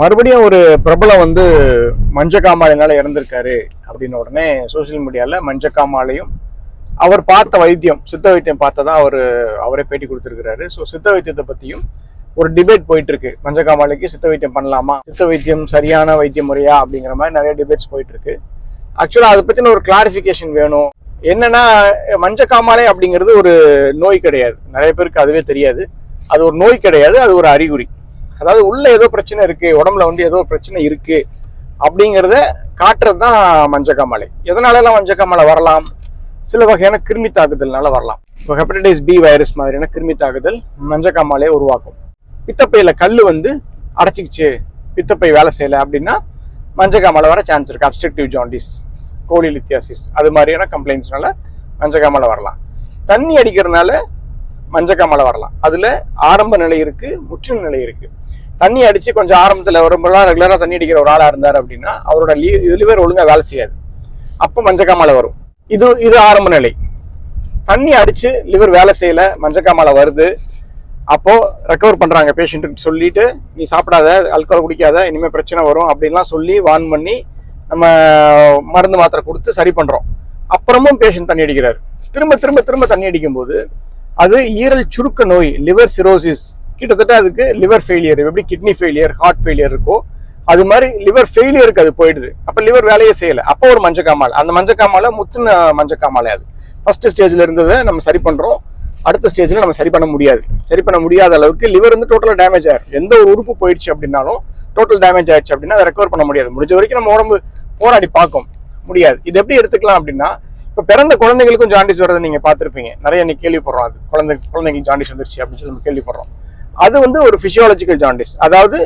மறுபடியும் ஒரு பிரபலம் வந்து மஞ்சக்காமாலைனால இறந்திருக்காரு அப்படின்னு உடனே சோஷியல் மீடியாவில் மஞ்சக்காமாலையும் அவர் பார்த்த வைத்தியம் சித்த வைத்தியம் பார்த்ததா அவர் அவரே பேட்டி கொடுத்துருக்கிறாரு. ஸோ சித்த வைத்தியத்தை பற்றியும் ஒரு டிபேட் போயிட்டு இருக்கு மஞ்சக்காமாலைக்கு சித்த வைத்தியம் பண்ணலாமா? சித்த வைத்தியம் சரியான வைத்திய முறையா? அப்படிங்கிற மாதிரி நிறைய டிபேட்ஸ் போயிட்டு இருக்கு ஆக்சுவலாக அதை பற்றின ஒரு கிளாரிஃபிகேஷன் வேணும். என்னன்னா மஞ்சக்காமாலை அப்படிங்கிறது ஒரு நோய் கிடையாது. நிறைய பேருக்கு அதுவே தெரியாது. அது ஒரு நோய் கிடையாது. அது ஒரு அறிகுறி. அதாவது உள்ள ஏதோ பிரச்சனை இருக்கு உடம்புல வந்து ஏதோ பிரச்சனை இருக்கு அப்படிங்கிறத காட்டுறது தான் மஞ்சக்காமலை. எதனாலலாம் மஞ்சக்காமலை மஞ்சக்காமாலை வரலாம்? சில வகையான கிருமி தாக்குதல்னால வரலாம். இப்போ ஹெப்படைட்டிஸ் பி வைரஸ் மாதிரியான கிருமி தாக்குதல் மஞ்சக்காமாலையை உருவாக்கும். பித்தப்பையில கல் வந்து அடைச்சிக்கிச்சு பித்தப்பை வேலை செய்யல அப்படின்னா மஞ்சக்காமலை வர சான்ஸ் இருக்கு. அப்ஸ்ட்ரக்டிவ் ஜாண்டிஸ் கோலிலித்தியாசிஸ் அது மாதிரியான கம்ப்ளைண்ட்ஸ்னால மஞ்சக்காமலை வரலாம். தண்ணி அடிக்கிறதுனால மஞ்சக்காமலை வரலாம். அதுல ஆரம்ப நிலை இருக்கு முற்றின நிலை இருக்கு. தண்ணி அடிச்சு கொஞ்சம் ஆரம்பத்துல ரொம்ப ரெகுலராக ரெகுலரா தண்ணி அடிக்கிற ஒரு ஆளா இருந்தார் அப்படின்னா அவரோட லிவர் ஒழுங்கா வேலை செய்யாது. அப்போ மஞ்சக்காமலை வரும். இது இது ஆரம்ப நிலை. தண்ணி அடிச்சு லிவர் வேலை செய்யல மஞ்சக்காமலை வருது. அப்போ ரெக்கவர் பண்றாங்க பேஷண்ட்டுக்கு சொல்லிட்டு நீ சாப்பிடாத அல்கோல் குடிக்காத இனிமே பிரச்சனை வரும் அப்படின்லாம் சொல்லி வார்ன் பண்ணி நம்ம மருந்து மாத்திரை கொடுத்து சரி பண்றோம். அப்புறமும் பேஷண்ட் தண்ணி அடிக்கிறாரு. திரும்ப திரும்ப திரும்ப தண்ணி அடிக்கும்போது அது ஈரல் சுருக்க நோய் லிவர் சிரோசிஸ் கிட்டத்தட்ட அதுக்கு லிவர் ஃபெயிலியர் எப்படி கிட்னி ஃபெயிலியர் ஹார்ட் ஃபெயிலியர் இருக்கோ அது மாதிரி லிவர் ஃபெயிலியருக்கு அது போயிடுது. அப்போ லிவர் வேலையே செய்யலை. அப்போ ஒரு மஞ்சக்காமால். அந்த மஞ்சக்காமால முத்துன மஞ்சக்காமாலை அது. ஃபர்ஸ்ட் ஸ்டேஜில் இருந்ததை நம்ம சரி பண்ணுறோம் அடுத்த ஸ்டேஜில் நம்ம சரி பண்ண முடியாது. சரி பண்ண முடியாத அளவுக்கு லிவர் வந்து டோட்டலாக டேமேஜ் ஆயிரும் எந்த ஒரு உறுப்பு போயிடுச்சு அப்படின்னாலும் டோட்டல் டேமேஜ் ஆயிடுச்சு அப்படின்னா அதை ரெக்கவர் பண்ண முடியாது. முடிஞ்ச வரைக்கும் நம்ம உடம்பு போராடி பார்க்கும். முடியாது. இது எப்படி எடுத்துக்கலாம் அப்படின்னா இப்போ பிறந்த குழந்தைகளுக்கும் ஜாண்டிஸ் வரதை நீங்கள் பார்த்துருப்பீங்க. நிறைய இன்னைக்கு கேள்விப்படுறோம் அது. குழந்தை குழந்தைங்களுக்கு ஜாண்டிஸ் வந்துருச்சு அப்படின்னு சொல்லி நம்ம கேள்விப்படுறோம். அது வந்து ஒரு ஃபிசியாலஜிக்கல் ஜாண்டிஸ் அதாவது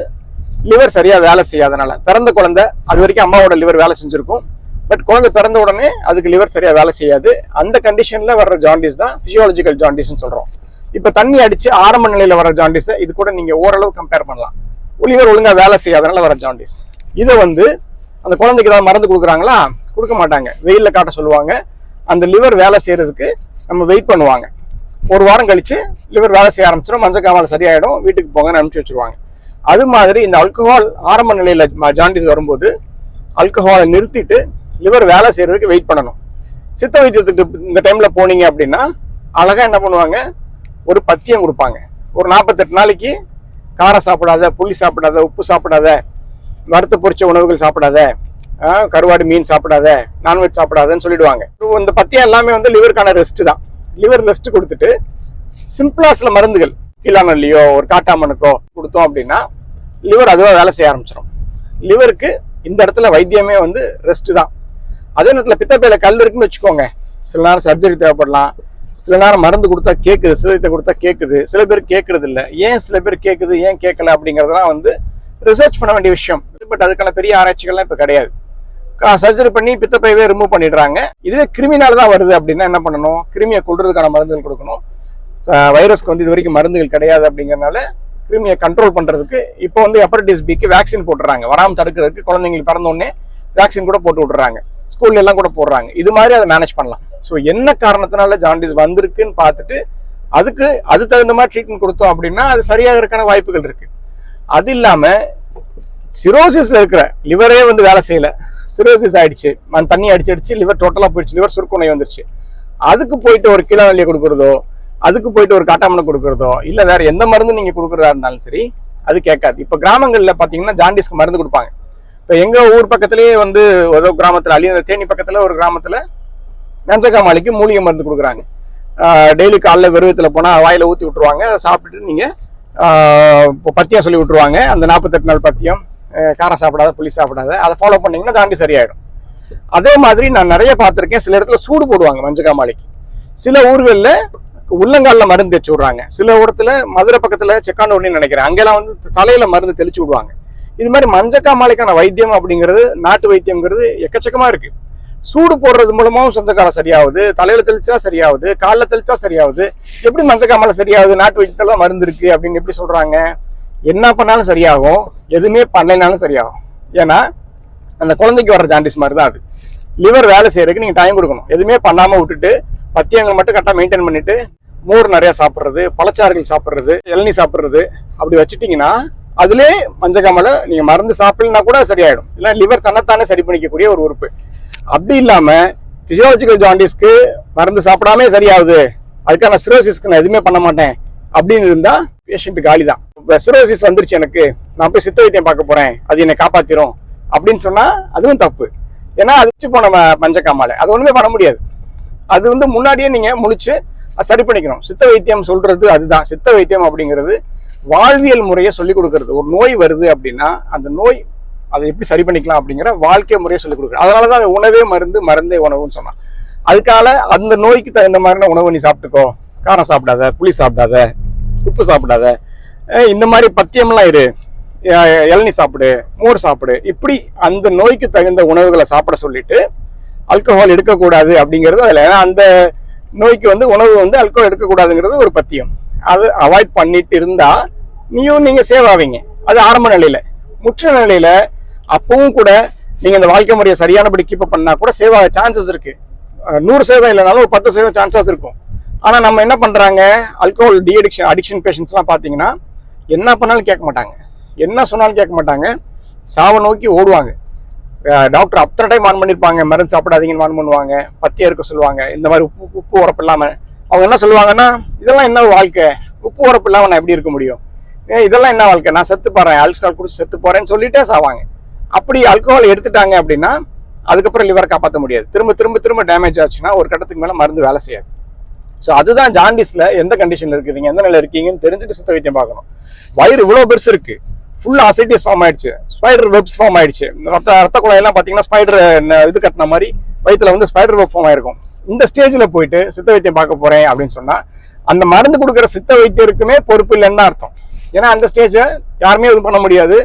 லிவர் சரியாக வேலை செய்யாதனால. பிறந்த குழந்தை அது வரைக்கும் அம்மாவோட லிவர் வேலை செஞ்சிருக்கும். பட் குழந்தை பிறந்த உடனே அதுக்கு லிவர் சரியாக வேலை செய்யாது. அந்த கண்டிஷனில் வர்ற ஜாண்டிஸ் தான் ஃபிசியாலஜிக்கல் ஜாண்டிஸ்னு சொல்கிறோம் இப்போ தண்ணி அடித்து ஆரம்ப நிலையில் வர ஜாண்டிஸை இது கூட நீங்கள் ஓரளவு கம்பேர் பண்ணலாம். லிவர் ஒழுங்காக வேலை செய்யாதனால வர ஜாண்டிஸ் இதை வந்து அந்த குழந்தைக்கு ஏதாவது மருந்து கொடுக்குறாங்களா? கொடுக்க மாட்டாங்க. வெயிலில் காட்ட சொல்லுவாங்க. அந்த லிவர் வேலை செய்யறதுக்கு நம்ம வெயிட் பண்ணுவாங்க. ஒரு வாரம் கழிச்சு லிவர் வேலை செய்ய ஆரம்பிச்சிடும் மஞ்சள் காமால சரியாயிடும் வீட்டுக்கு போங்கன்னு அனுப்பிச்சு வச்சிருவாங்க. அது மாதிரி இந்த ஆல்கஹால் ஆரம்ப நிலையில ஜாண்டிஸ் வரும்போது ஆல்கஹாலை நிறுத்திட்டு லிவர் வேலை செய்யறதுக்கு வெயிட் பண்ணணும். சித்த வைத்தியத்துக்கு இந்த டைம்ல போனீங்க அப்படின்னா அழகா என்ன பண்ணுவாங்க? ஒரு பத்தியம் கொடுப்பாங்க. ஒரு நாற்பத்தெட்டு நாளைக்கு காரம் சாப்பிடாத புளி சாப்பிடாத உப்பு சாப்பிடாத வறுத்து பொறிச்ச உணவுகள் சாப்பிடாத கருவாடு மீன் சாப்பிடாத நான்வெஜ் சாப்பிடாதன்னு சொல்லிடுவாங்க. இந்த பத்தியம் எல்லாமே வந்து லிவருக்கான ரெஸ்ட் தான். லிவர் ரெஸ்ட் கொடுத்துட்டு சிம்பிளா சில மருந்துகள். கீழாநல்லியோ ஒரு காட்டாமனுக்கோ கொடுத்தோம் அப்படின்னா லிவர் அதுவாக வேலை செய்ய ஆரம்பிச்சிடும் லிவருக்கு இந்த இடத்துல வைத்தியமே வந்து ரெஸ்ட் தான். அதே நேரத்தில் பித்தப்பையில கல் இருக்குன்னு வச்சுக்கோங்க. சில நேரம் சர்ஜரி தேவைப்படலாம். சில நேரம் மருந்து கொடுத்தா கேட்குது சிலத்தை கொடுத்தா கேட்குது சில பேர் கேட்கறது இல்லை ஏன் சில பேர் கேட்குது ஏன் கேட்கல அப்படிங்கறதெல்லாம் வந்து ரிசர்ச் பண்ண வேண்டிய விஷயம். பட் அதுக்கான பெரிய ஆராய்ச்சிகள்லாம் இப்போ கிடையாது. சர்ஜரி பண்ணி பித்தப்பையவே ரிமூவ் பண்ணிடுறாங்க. இதுவே கிருமினால தான் வருது அப்படின்னா என்ன பண்ணணும்? கிருமியை கொள்றதுக்கான மருந்துகள் கொடுக்கணும். வைரஸ்க்கு வந்து இது வரைக்கும் மருந்துகள் கிடையாது அப்படிங்கறனால கிருமியை கண்ட்ரோல் பண்றதுக்கு இப்போ வந்து ஹெப்படைட்டிஸ் பிக்கு வேக்சின் போட்டுறாங்க. வராமல் தடுக்கிறதுக்கு குழந்தைங்களுக்கு பிறந்தோடனே வேக்சின் கூட போட்டு விட்டுறாங்க. ஸ்கூல்ல எல்லாம் கூட போடுறாங்க. இது மாதிரி அதை மேனேஜ் பண்ணலாம். ஸோ என்ன காரணத்தினால ஜாண்டிஸ் வந்திருக்குன்னு பார்த்துட்டு அதுக்கு அது தகுந்த மாதிரி ட்ரீட்மெண்ட் கொடுத்தோம் அப்படின்னா அது சரியாகிறதுக்கான வாய்ப்புகள் இருக்கு. அது இல்லாம சிரோசிஸ்ல இருக்கிற லிவரே வந்து வேலை செய்யலை. சிரோசிஸ் ஆயிடுச்சு. மண் தண்ணி அடிச்சு அடிச்சு லிவர் டோட்டலாக போயிடுச்சு லிவர் சுருக்குனை வந்துருச்சு. அதுக்கு போயிட்டு ஒரு கிலோநிலையை கொடுக்குறதோ அதுக்கு போயிட்டு ஒரு காட்டாமனை கொடுக்குறதோ இல்லை வேற எந்த மருந்து நீங்கள் கொடுக்குறதா இருந்தாலும் சரி அது கேட்காது. இப்போ கிராமங்களில் பார்த்தீங்கன்னா ஜாண்டிஸ்க்கு மருந்து கொடுப்பாங்க. இப்போ எங்கள் ஊர் பக்கத்துலேயே வந்து ஏதோ கிராமத்தில் அழிய தேனி பக்கத்தில் ஒரு கிராமத்தில் நஞ்சக்காமாலிக்கு மூலிகை மருந்து கொடுக்குறாங்க. டெய்லி காலைல வெறுவத்தில் போனால் வாயில் ஊற்றி விட்டுருவாங்க அதை சாப்பிட்டுட்டு நீங்கள் இப்போ பத்தியம் சொல்லி விட்டுருவாங்க. அந்த நாற்பத்தெட்டு நாள் பத்தியம் காரம் சாப்பிடாத புளி சாப்பிடாத அதை ஃபாலோ பண்ணிங்கன்னா தாண்டி சரியாயிடும். அதே மாதிரி நான் நிறைய பார்த்துருக்கேன். சில இடத்துல சூடு போடுவாங்க மஞ்சக்காமாலைக்கு சில ஊர்களில் உள்ளங்காலில் மருந்து தெச்சு விடுறாங்க. சில இடத்துல மதுரை பக்கத்தில் செக்காண்டூர்னு நினைக்கிறேன். அங்கெல்லாம் வந்து தலையில் மருந்து தெளிச்சு விடுவாங்க. இது மாதிரி மஞ்சக்காமாலைக்கான வைத்தியம் அப்படிங்கிறது நாட்டு வைத்தியம்ங்கிறது எக்கச்சக்கமாக இருக்குது சூடு போடுறது மூலமாகவும் சொந்தக்காலம் சரியாகுது. தலையில தெளிச்சா சரியாகுது. காலில் தெளிச்சா சரியாகுது. எப்படி மஞ்சக்காமலை சரியாகுது? நாட்டு வைத்தியத்தில் மருந்து இருக்கு அப்படின்னு எப்படி சொல்றாங்க? என்ன பண்ணாலும் சரியாகும் எதுவுமே பண்ணலைனாலும் சரியாகும். ஏன்னா அந்த குழந்தைக்கு வர ஜாண்டிஸ் மாதிரி தான் அது. லிவர் வேலை செய்யறதுக்கு நீங்க டைம் கொடுக்கணும். எதுவுமே பண்ணாம விட்டுட்டு பத்தியங்கள் மட்டும் கரெக்டாக மெயின்டைன் பண்ணிட்டு மோர் நிறைய சாப்பிட்றது பழச்சாறுகள் சாப்பிட்றது இளநீ சாப்பிட்றது அப்படி வச்சுட்டீங்கன்னா அதுலயே மஞ்சக்காமலை நீங்க மருந்து சாப்பிடலனா கூட சரியாயிடும். இல்லை லிவர் தன்னைத்தானே சரி பண்ணிக்கக்கூடிய ஒரு உறுப்பு. அப்படி இல்லாம பிசியாலஜிக்கல் ஜாண்டிஸ்க்கு மருந்து சாப்பிடாமே சரியாகுது. அதுக்கான சிரோசிஸ்க்கு நான் எதுவுமே பண்ண மாட்டேன். அப்படின்னு இருந்தா பேஷண்ட் காலி தான் சிரோசிஸ் வந்துருச்சு எனக்கு. நான் போய் சித்த வைத்தியம் பார்க்க போறேன். அது என்னை காப்பாத்திரும். அப்படின்னு சொன்னா அதுவும் தப்பு. ஏன்னா அது வச்சு போன ம- மஞ்சக்காமாலை. அது ஒண்ணுமே பண்ண முடியாது. அது வந்து முன்னாடியே நீங்க முழிச்சு சரி பண்ணிக்கணும். சித்த வைத்தியம் சொல்றது அதுதான். சித்த வைத்தியம் அப்படிங்கிறது வாழ்வியல் முறையை சொல்லி கொடுக்கறது. ஒரு நோய் வருது அப்படின்னா அந்த நோய் அதை எப்படி சரி பண்ணிக்கலாம் அப்படிங்கிற வாழ்க்கை முறையை சொல்லி கொடுக்குறது அதனாலதான் தான் உணவே மருந்து மருந்தே உணவுன்னு சொன்னான். அதுக்கால அந்த நோய்க்கு தகுந்த மாதிரியான உணவு நீ சாப்பிட்டுக்கோ. காரம் சாப்பிடாத புளி சாப்பிடாத உப்பு சாப்பிடாத இந்த மாதிரி பத்தியம்லாம் இரு. இளநி சாப்பிடு மோர் சாப்பிடு. இப்படி அந்த நோய்க்கு தகுந்த உணவுகளை சாப்பிட சொல்லிட்டு ஆல்கஹால் எடுக்கக்கூடாது அப்படிங்கிறது அதில். ஏன்னா அந்த நோய்க்கு வந்து உணவு வந்து அல்கோஹால் எடுக்கக்கூடாதுங்கிறது ஒரு பத்தியம். அது அவாய்ட் பண்ணிட்டு இருந்தா நீயும் நீங்க சேவ் ஆவீங்க. அது ஆரம்ப நிலையில. முற்ற நிலையில அப்பவும் கூட நீங்க இந்த வாழ்க்கை முறையை சரியானபடி கீப் பண்ணா கூட சேவ் ஆக சான்சஸ் இருக்கு. நூறு சேவை இல்லைனாலும் ஒரு பத்து சேவை சான்சஸ் இருக்கும். ஆனா நம்ம என்ன பண்றாங்க? அல்கோஹால் டி அடிக்ஷன் அடிக்ஷன் பேஷண்ட்ஸ்லாம் பாத்தீங்கன்னா என்ன பண்ணாலும் கேட்க மாட்டாங்க. என்ன சொன்னாலும் கேட்க மாட்டாங்க. சாவை நோக்கி ஓடுவாங்க. டாக்டர் அத்தனை டைம் ஆன் பண்ணியிருப்பாங்க மருந்து சாப்பிடாதீங்கன்னு ஆன் பண்ணுவாங்க. பத்திய இருக்க சொல்லுவாங்க. இந்த மாதிரி உப்பு உப்பு உரப்பு இல்லாமல் அவங்க என்ன சொல்லுவாங்கன்னா இதெல்லாம் என்ன வாழ்க்கை? உப்பு உரப்பு இல்லாமல் நான் எப்படி இருக்க முடியும்? இதெல்லாம் என்ன வாழ்க்கை? நான் செத்து போறேன். ஆல்கஹால் குடிச்சு செத்து போறேன்னு சொல்லிட்டே சாவாங்க. அப்படி ஆல்கஹால் எடுத்துட்டாங்க அப்படின்னா அதுக்கப்புறம் லிவரை காப்பாற்ற முடியாது. திரும்ப திரும்ப திரும்ப டேமேஜ் ஆச்சுன்னா ஒரு கட்டத்துக்கு மேலே மருந்து வேலை செய்யாது. ஸோ அதுதான் ஜாண்டிஸ்ல எந்த கண்டிஷன்ல இருக்கிறீங்க எந்த நிலையில இருக்கீங்கன்னு தெரிஞ்சுட்டு சித்த வைத்தியம் பார்க்கணும். வயிறு இவ்வளோ பெருசு இருக்கு. ஃபுல் அசைட்டிஸ் ஃபார்ம் ஆயிடுச்சு. ஸ்பைடர் வெப்ஸ் ஃபார்ம் ஆயிடுச்சு. ரத்த ரத்த குழாயெல்லாம் பார்த்தீங்கன்னா ஸ்பைடர் இது கட்டின மாதிரி வயிற்றுல வந்து ஸ்பைடர் வெப் ஃபார்ம் ஆயிருக்கும். இந்த ஸ்டேஜில் போயிட்டு சித்த வைத்தியம் பார்க்க போறேன் அப்படின்னு சொன்னால் அந்த மருந்து கொடுக்குற சித்த வைத்தியருக்குமே பொறுப்பு இல்லைன்னு அர்த்தம். ஏன்னா அந்த ஸ்டேஜை யாருமே இது பண்ண முடியாது.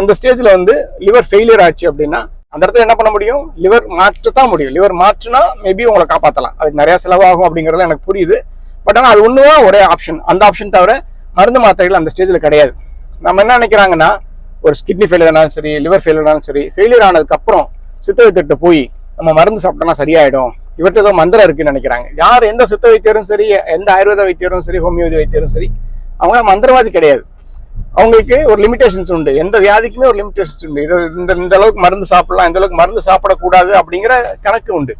அந்த ஸ்டேஜில் வந்து லிவர் ஃபெயிலியர் ஆச்சு அப்படின்னா அந்த இடத்துல என்ன பண்ண முடியும்? லிவர் மாற்றத்தான் முடியும். லிவர் மாற்றுனா மேபி உங்களை காப்பாற்றலாம் அதுக்கு நிறையா செலவாகும் அப்படிங்கிறது எனக்கு புரியுது. பட் ஆனால் அது ஒன்றுவா ஒரே ஆப்ஷன் அந்த ஆப்ஷன் தவிர மருந்து மாத்திரைகள் அந்த ஸ்டேஜில் கிடையாது. நம்ம என்ன நினைக்கிறாங்கன்னா ஒரு கிட்னி ஃபெயிலியர் ஆனாலும் சரி லிவர் ஃபெயிலியர் ஆனாலும் சரி ஃபெயிலியர் ஆனதுக்கப்புறம் சித்த வைத்தியர்கிட்ட போய் நம்ம மருந்து சாப்பிட்டோம்னா சரியாயிடும். இவர்கிட்ட ஏதோ மந்திரம் இருக்குன்னு நினைக்கிறாங்க. யார் எந்த சித்த வைத்தியரும் சரி எந்த ஆயுர்வேத வைத்தியரும் சரி ஹோமியோபதி வைத்தியரும் சரி அவங்க மந்திரவாதி கிடையாது. அவங்களுக்கு ஒரு லிமிடேஷன்ஸ் உண்டு. எந்த வியாதிக்குமே ஒரு லிமிடேஷன்ஸ் உண்டு. இது இந்த இந்த அளவுக்கு மருந்து சாப்பிடலாம் இந்த அளவுக்கு மருந்து சாப்பிடக்கூடாது அப்படிங்கிற கணக்கு உண்டு.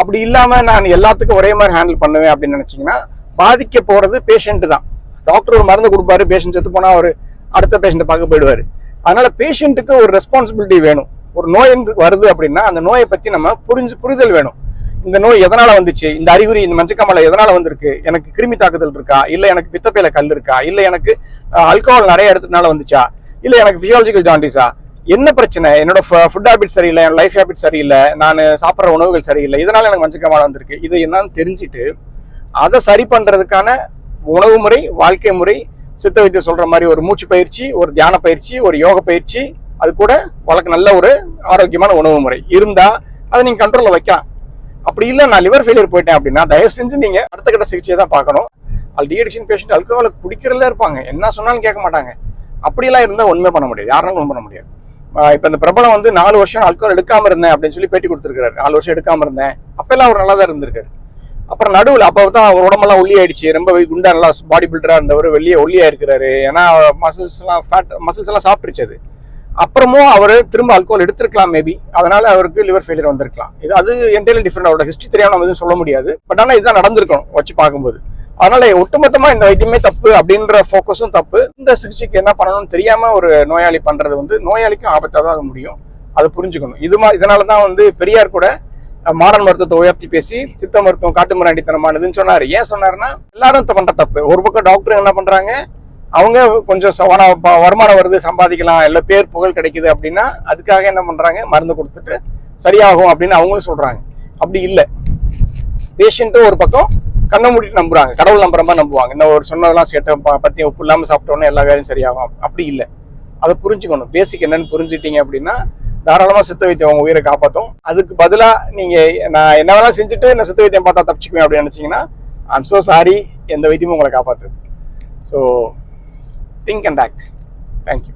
அப்படி இல்லாம நான் எல்லாத்துக்கும் ஒரே மாதிரி ஹேண்டில் பண்ணுவேன் அப்படின்னு நினைச்சீங்கன்னா பாதிக்க போறது பேஷண்ட்டு தான். டாக்டர் ஒரு மருந்து கொடுப்பாரு பேஷண்ட் செத்து போனால் ஒரு அடுத்த பேஷண்ட்டை பார்க்க போயிடுவாரு. அதனால பேஷண்ட்டுக்கு ஒரு ரெஸ்பான்சிபிலிட்டி வேணும். ஒரு நோய் வருது அப்படின்னா அந்த நோயை பத்தி நம்ம புரிஞ்சு புரிதல் வேணும். இந்த நோய் எதனால வந்துச்சு? இந்த அறிகுறி இந்த மஞ்சக்காமலை எதனால வந்திருக்கு? எனக்கு கிருமி தாக்குதல் இருக்கா? இல்ல எனக்கு பித்தப்பையில கல் இருக்கா? இல்ல எனக்கு ஆல்கஹால் நிறைய எடுத்ததுனால வந்துச்சா? இல்ல எனக்கு பிசியாலஜிக்கல் ஜாண்டிஸா என்ன பிரச்சனை? என்னோட ஃபுட் ஹேபிட் சரியில்லை என் லைஃப் ஹேபிட் சரியில்லை நான் சாப்பிட்ற உணவுகள் சரியில்லை. இதனால எனக்கு மஞ்சக்காமலை வந்திருக்கு. இது என்னன்னு தெரிஞ்சுட்டு அதை சரி பண்றதுக்கான உணவு முறை வாழ்க்கை முறை சித்த வைத்தியம் சொல்ற மாதிரி ஒரு மூச்சு பயிற்சி ஒரு தியான பயிற்சி ஒரு யோக பயிற்சி அது கூட வழக்கு நல்ல ஒரு ஆரோக்கியமான உணவு முறை. இருந்தா அதை நீங்க கண்ட்ரோல்ல வைக்கலாம். அப்படி இல்லை நான் லிவர் ஃபெயிலியர் போயிட்டேன் அப்படின்னா தயவு செஞ்சு நீங்கள் அடுத்த கட்ட சிகிச்சையை தான் பார்க்கணும். அது டிஎடிக்ஷன் பேஷண்ட் அல்கோவில் குடிக்கிறதுல இருப்பாங்க. என்ன சொன்னாலும் கேட்க மாட்டாங்க. அப்படிலாம் இருந்தால் ஒன்றுமே பண்ண முடியாது. யாருனாலும் ஒன்றும் பண்ண முடியாது. இப்போ இந்த பிரபலம் வந்து நாலு வருஷம் அல்கோஹால் எடுக்காமல் இருந்தேன் அப்படின்னு சொல்லி பேட்டி கொடுத்துருக்காரு நாலு வருஷம் எடுக்காமல் இருந்தேன். அப்பெல்லாம் அவர் நல்லா தான் இருந்திருக்காரு. அப்புறம் நடுவில் அப்போ தான் அவர் உடம்பெல்லாம் ஒல்லி ஆயிடுச்சு. ரொம்ப குண்டா நல்லா பாடி பில்டராக இருந்தவர் வெளியே ஒல்லியாக இருக்கிறாரு ஏன்னா மசில்ஸ்லாம் ஃபேட் மசில்ஸ் எல்லாம் சாப்பிட்டுருச்சு அது. அப்புறமும் அவர் திரும்ப அல்கோல் எடுத்திருக்கலாம் மேபி அதனால அவருக்கு லிவர் ஃபெயிலியர் வந்திருக்கலாம். இது அது என்டையர்லி டிஃப்ரெண்ட் அவரோட ஹிஸ்ட்ரி தெரியாம நம்ம எதுவும் சொல்ல முடியாது. பட் ஆனால் இதுதான் நடந்திருக்கணும் வச்சு பார்க்கும்போது. அதனால ஒட்டுமொத்தமா இந்த வைத்தியமே தப்பு அப்படின்ற ஃபோக்கஸும் தப்பு. இந்த சிகிச்சைக்கு என்ன பண்ணணும்னு தெரியாம ஒரு நோயாளி பண்றது வந்து நோயாளிக்கும் ஆபத்தாக தான் அது முடியும். அதை புரிஞ்சுக்கணும். இது மா இதனால தான் வந்து பெரியார் கூட மாடர்ன் மருத்துவத்தை உயர்த்தி பேசி சித்த மருத்துவம் காட்டு மிராண்டித்தனமானதுன்னு சொன்னாரு. ஏன் சொன்னாருன்னா எல்லாரும் பண்ற தப்பு. ஒரு பக்கம் டாக்டர் என்ன பண்றாங்க அவங்க கொஞ்சம் ச- வருமானம் வருது சம்பாதிக்கலாம் இல்ல பேர் புகழ் கிடைக்குது அப்படின்னா அதுக்காக என்ன பண்றாங்க? மருந்து கொடுத்துட்டு சரியாகும் அப்படின்னு அவங்களும் சொல்றாங்க. அப்படி இல்லை. பேஷண்ட்டும் ஒரு பக்கம் கண்ணை மூடிட்டு நம்புறாங்க. கடவுள் நம்புற மாதிரி நம்புவாங்க. இந்த ஒரு சொன்னதெல்லாம் சேட்டை ப- பத்தி உப்பு இல்லாமல் சாப்பிட்டோன்னே எல்லா வேலையும் சரியாகும். அப்படி இல்லை. அதை புரிஞ்சுக்கணும். பேசிக் என்னன்னு புரிஞ்சுட்டீங்க அப்படின்னா தாராளமாக சித்த வைத்தியம் உங்க உயிரை காப்பாற்றும் அதுக்கு பதிலாக நீங்கள் நான் என்ன வேணாலும் செஞ்சுட்டு நான் சித்த வைத்தியம் பார்த்தா தப்பிச்சுக்குவேன் அப்படின்னு நினைச்சீங்கன்னா ஐம் ஸோ சாரி எந்த வைத்தியமும் உங்களை காப்பாற்று so think and act. Thank you.